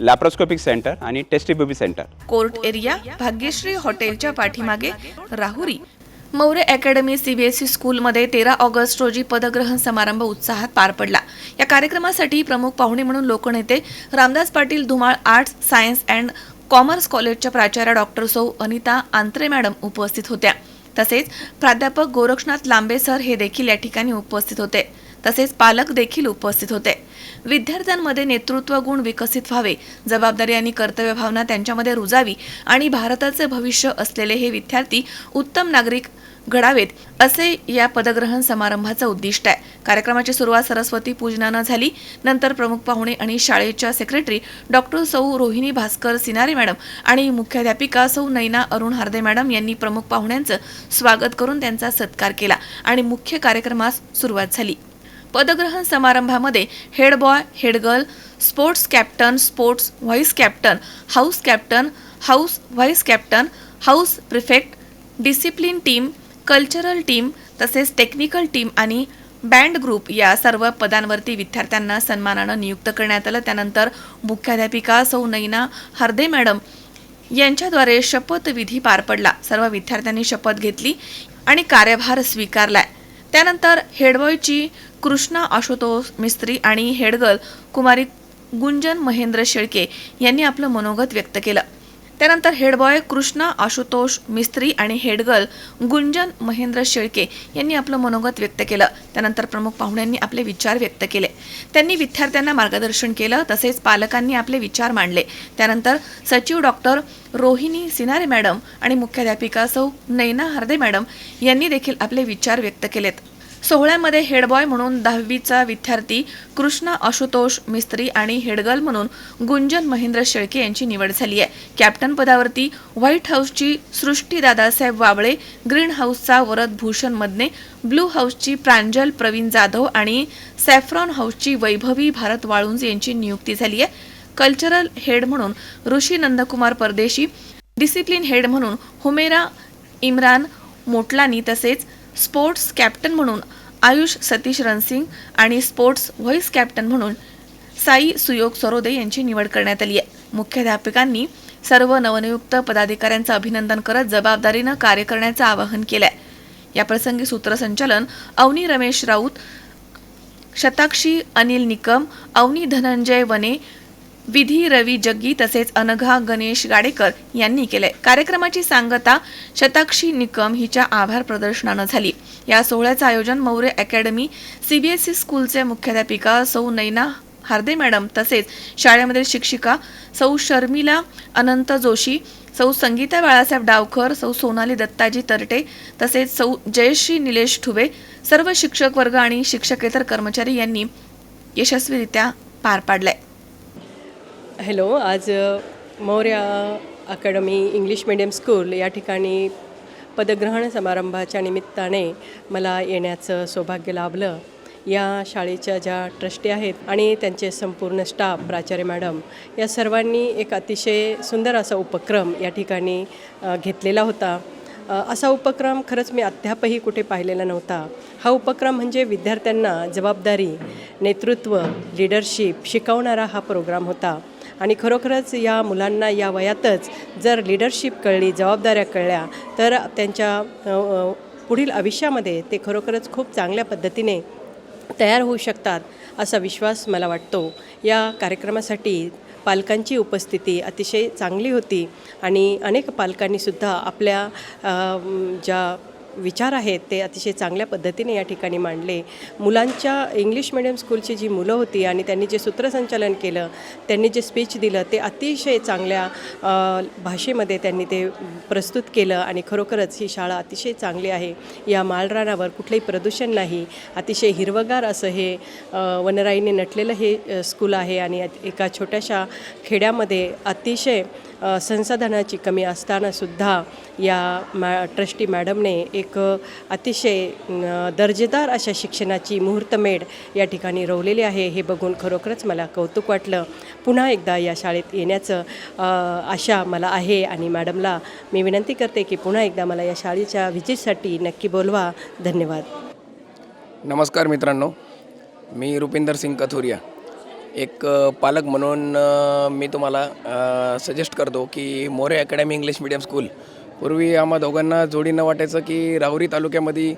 Laparoscopic centre आणि test tube baby centre. Court area Bhagyashree हॉटेलच्या पाठीमागे राहुरी. मौर्य अकॅडमी सीबीएसई स्कूलमध्ये तेरा ऑगस्ट रोजी पदग्रहण समारंभ उत्साहात पार पडला. या कार्यक्रमासाठी प्रमुख पाहुणे म्हणून लोकनेते Ramdas Patil Dhumal arts science and commerce कॉलेजच्या प्राचार्या डॉक्टर सौ अनिता आंत्रे मॅडम उपस्थित होत्या. तसेच प्राध्यापक गोरक्षनाथ लांबे सर हे देखील या ठिकाणी उपस्थित होते. तसेच पालक देखील उपस्थित होते. विद्यार्थ्यांमध्ये नेतृत्व गुण विकसित व्हावे जबाबदारी आणि कर्तव्य भावना त्यांच्यामध्ये रुजावी आणि भारताचे भविष्य असलेले हे विद्यार्थी उत्तम नागरिक घडावेत असे या पदग्रहण समारंभाचं उद्दिष्ट आहे. कार्यक्रमाची सुरुवात सरस्वती पूजनानं झाली. नंतर प्रमुख पाहुणे आणि शाळेच्या सेक्रेटरी डॉक्टर सौ रोहिणी भास्कर सिनारे मॅडम आणि मुख्याध्यापिका सौ नैना अरुण हार्दे मॅडम यांनी प्रमुख पाहुण्यांचं स्वागत करून त्यांचा सत्कार केला आणि मुख्य कार्यक्रमास सुरुवात झाली. पदग्रहण समारंभामध्ये head boy head girl sports captain sports vice captain house captain house vice captain house prefect discipline team cultural team तसेच टेक्निकल टीम आणि बँड ग्रुप या सर्व पदांवरती विद्यार्थ्यांना सन्मानानं नियुक्त करण्यात आलं. त्यानंतर मुख्याध्यापिका सौ नैना हर्दे मॅडम यांच्याद्वारे शपथविधी पार पडला. सर्व विद्यार्थ्यांनी शपथ घेतली आणि कार्यभार स्वीकारलाय. त्यानंतर हेडबॉयची कृष्णा आशुतोष मिस्त्री आणि हेडगल कुमारी गुंजन महेंद्र शेळके यांनी आपलं मनोगत व्यक्त केलं. त्यानंतर हेडबॉय कृष्णा आशुतोष मिस्त्री आणि हेडगल गुंजन महेंद्र शेळके यांनी आपलं मनोगत व्यक्त केलं. त्यानंतर प्रमुख पाहुण्यांनी आपले विचार व्यक्त केले. त्यांनी विद्यार्थ्यांना मार्गदर्शन केलं तसेच पालकांनी आपले विचार मांडले. त्यानंतर सचिव डॉक्टर रोहिणी सिनारे मॅडम आणि मुख्याध्यापिका सौ नैना हर्दे मॅडम यांनी देखील आपले विचार व्यक्त केलेत. सोहळ्यामध्ये हेडबॉय म्हणून दहावीचा विद्यार्थी कृष्णा आशुतोष मिस्त्री आणि हेडगर्ल म्हणून गुंजन महेंद्र शेळके यांची निवड झाली आहे. कॅप्टन पदावरती व्हाईट हाऊसची सृष्टी दादासाहेब वाबळे ग्रीन हाऊसचा वरद भूषण मदने ब्लू हाऊसची प्रांजल प्रवीण जाधव आणि सॅफ्रॉन हाऊसची वैभवी भारत वाळुंज यांची नियुक्ती झाली आहे. कल्चरल हेड म्हणून ऋषी नंदकुमार परदेशी डिसिप्लिन हेड म्हणून हुमेरा इम्रान मोटलानी तसेच स्पोर्ट्स कॅप्टन म्हणून आयुष सतीश रणसिंग आणि स्पोर्ट्स व्हॉईस कॅप्टन म्हणून साई सुयोग सरोदे यांची निवड करण्यात आली आहे. मुख्याध्यापकांनी सर्व नवनियुक्त पदाधिकाऱ्यांचं अभिनंदन करत जबाबदारीनं कार्य करण्याचं आवाहन केलं आहे याप्रसंगी सूत्रसंचालन अवनी रमेश राऊत शताक्षी अनिल निकम अवनी धनंजय वने विधी रवी जग्गी तसेच अनघा गणेश गाडेकर यांनी केले. कार्यक्रमाची सांगता शताक्षी निकम हिच्या आभार प्रदर्शनानं झाली. या सोहळ्याचं आयोजन मौर्य अकॅडमी सीबीएसई स्कूलचे मुख्याध्यापिका सौ नैना हार्दे मॅडम तसेच शाळेमधील शिक्षिका सौ शर्मिला अनंत जोशी सौ संगीता बाळासाहेब डावकर सौ सोनाली दत्ताजी तरटे तसेच सौ जयश्री निलेश ठुबे सर्व शिक्षक वर्ग आणि शिक्षकेतर कर्मचारी यांनी यशस्वीरित्या पार पाडलाय हॅलो आज Maurya academy English medium school या ठिकाणी पदग्रहण समारंभाच्या निमित्ताने मला येण्याचं सौभाग्य लाभलं. या शाळेच्या ज्या ट्रस्टी आहेत आणि त्यांचे संपूर्ण स्टाफ प्राचार्य मॅडम या सर्वांनी एक अतिशय सुंदर असा उपक्रम या ठिकाणी घेतलेला होता. असा उपक्रम खरंच मी अद्यापही कुठे पाहिलेला नव्हता. हा उपक्रम म्हणजे विद्यार्थ्यांना जबाबदारी नेतृत्व लिडरशिप शिकवणारा हा प्रोग्राम होता. आणि खरोखरच या मुलांना या वयातच जर लिडरशिप कळली जबाबदाऱ्या कळल्या तर त्यांच्या पुढील आयुष्यामध्ये ते खरोखरच खूप चांगल्या पद्धतीने तयार होऊ शकतात असा विश्वास मला वाटतो. या कार्यक्रमासाठी पालकांची उपस्थिती अतिशय चांगली होती आणि अनेक पालकांनीसुद्धा आपल्या ज्या विचार आहेत ते अतिशय चांगल्या पद्धतीने या ठिकाणी मांडले. मुलांच्या इंग्लिश मिडियम स्कूलची जी मुलं होती आणि त्यांनी जे सूत्रसंचालन केलं त्यांनी जे स्पीच दिलं ते अतिशय चांगल्या भाषेमध्ये त्यांनी ते प्रस्तुत केलं आणि खरोखरच ही शाळा अतिशय चांगली आहे. या माळरानावर कुठलंही प्रदूषण नाही अतिशय हिरवगार असं हे वनराईने नटलेलं हे स्कूल आहे आणि एका छोट्याशा खेड्यामध्ये अतिशय संसाधनाची कमी असतानासुद्धा या मॅ ट्रस्टी मॅडमने एक अतिशय दर्जेदार अशा शिक्षणाची मुहूर्तमेढ या ठिकाणी रोवलेली आहे. हे बघून खरोखरच मला कौतुक वाटलं. पुन्हा एकदा या शाळेत येण्याचं आशा मला आहे आणि मॅडमला मी विनंती करते की पुन्हा एकदा मला या शाळेच्या व्हिजिटसाठी नक्की बोलवा. धन्यवाद. नमस्कार मित्रांनो. मी रुपिंदर सिंग कथोरिया. एक पालक म्हणून मी तुम्हाला सजेस्ट करतो की More academy English medium school पूर्वी आम्हा दोघांना जोडीनं वाटायचं की राहुरी तालुक्यामध्ये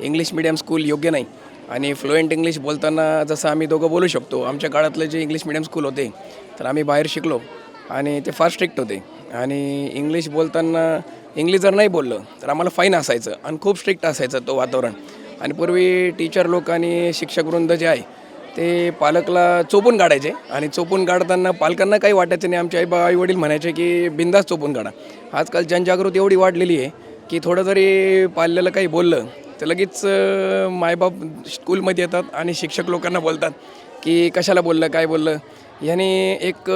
इंग्लिश मिडियम स्कूल योग्य नाही. आणि फ्लुएंट इंग्लिश बोलताना जसं आम्ही दोघं बोलू शकतो आमच्या काळातले जे इंग्लिश मिडियम स्कूल होते तर आम्ही बाहेर शिकलो आणि ते फार स्ट्रिक्ट होते. आणि इंग्लिश बोलताना इंग्लिश जर नाही बोललं तर आम्हाला फाईन असायचं आणि खूप स्ट्रिक्ट असायचं तो वातावरण. आणि पूर्वी टीचर लोक आणि शिक्षकवृंद जे आहे ते पालकला चोपून काढायचे आणि चोपून काढताना पालकांना काही वाटायचं नाही. आमचे आई बा आई वडील म्हणायचे की बिंदास चोपून काढा. आजकाल जनजागृती एवढी वाढलेली आहे की थोडं जरी पाल्याला काही बोललं तर लगेच मायबाप स्कूलमध्ये येतात आणि शिक्षक लोकांना बोलतात की कशाला बोललं? काय बोललं? याने एक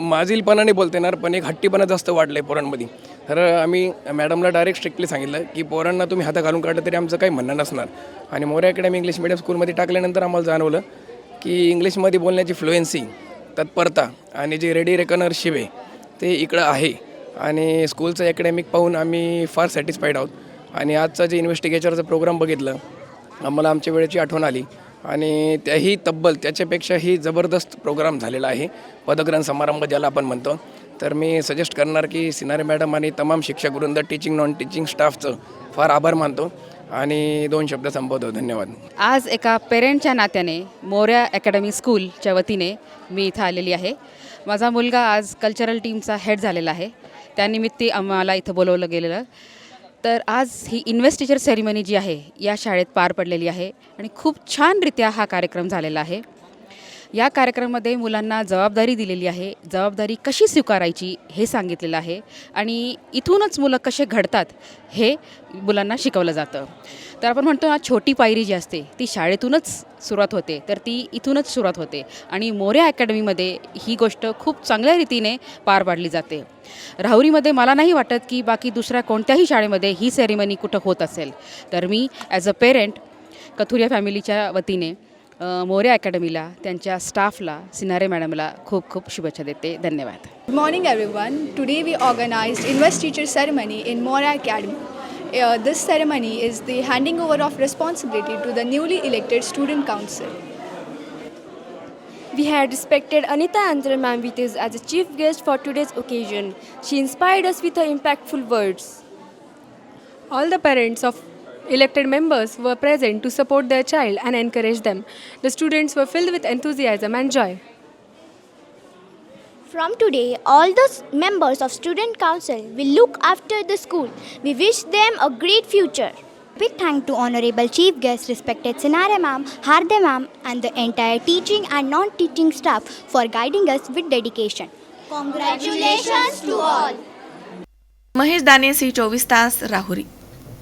माजीलपणाने बोलता येणार पण एक हट्टीपणा जास्त वाढलं आहे पोरांमध्ये. तर आम्ही मॅडमला डायरेक्ट स्ट्रिक्टली सांगितलं की पोरांना तुम्ही हाता घालून काढलं तरी आमचं काही म्हणणं नसणार. आणि मोऱ्या अकॅडमी इंग्लिश मिडियम स्कूलमध्ये टाकल्यानंतर आम्हाला जाणवलं की इंग्लिशमध्ये बोलण्याची फ्लुएन्सी तत्परता आणि जे रेडी रेकनरशिप आहे ते इकडं आहे. आणि स्कूलचं अकॅडमिक पाहून आम्ही फार सॅटिस्फाईड आहोत. आणि आजचा जे इन्व्हेस्टिगेचरचं प्रोग्राम बघितलं आम्हाला आमच्या वेळेची आठवण आली. आणि त्याही तब्बल त्याच्यापेक्षाही जबरदस्त प्रोग्राम झालेला आहे. पदग्रहण समारंभ ज्याला आपण म्हणतो. तर मी सजेस्ट करणार की सिनारे मॅडम आणि तमाम शिक्षकवृंद टीचिंग नॉन टीचिंग स्टाफचं फार आभार मानतो. आणि दोन शब्द संपवतो. धन्यवाद. आज एका पेरेंटच्या नात्याने मोऱ्या अकॅडमी स्कूलच्या वतीने मी इथं आलेली आहे. माझा मुलगा आज कल्चरल टीमचा हेड झालेला आहे. त्यानिमित्ती आम्हाला इथं बोलवलं गेलेलं. तर आज ही इन्व्हेस्टिचर सेरेमनी जी आहे या शाळेत पार पडलेली आहे आणि खूप छानरित्या हा कार्यक्रम झालेला आहे. या कार्यक्रमामध्ये मुलांना जबाबदारी दिलेली आहे. जबाबदारी कशी स्वीकारायची हे सांगितलेलं आहे. आणि इथूनच मुलं कसे घडतात हे मुलांना शिकवलं जातं. तर आपण म्हणतो ना छोटी पायरी जी असते ती शाळेतूनच सुरुवात होते. तर ती इथूनच सुरुवात होते. आणि मोऱ्या अकॅडमीमध्ये ही गोष्ट खूप चांगल्या रीतीने पार पाडली जाते. राहुरीमध्ये मला नाही वाटत की बाकी दुसऱ्या कोणत्याही शाळेमध्ये ही सेरेमनी कुठं होत असेल. तर मी ॲज अ पेरेंट कथुरिया फॅमिलीच्या वतीने मोरे अकॅडमीला त्यांच्या स्टाफला सिनारे मॅडमला खूप खूप शुभेच्छा देते. धन्यवाद. Good morning everyone today we organised investiture ceremony in More academy this ceremony is the handing over of responsibility to the newly elected student council We had respected Anita Andhra Ma'am with us as a chief guest for today's occasion. She inspired us with her impactful words. All the parents of elected members were present to support their child and encourage them. The students were filled with enthusiasm and joy. From today, all the s- members of Student Council will look after the school. We wish them a great future. Big thank to Honorable Chief Guest, respected Sinara Ma'am, Harde Ma'am, and the entire teaching and non-teaching staff for guiding us with dedication. Congratulations to all. Mahesh Dane C चोवीस तास राहुरी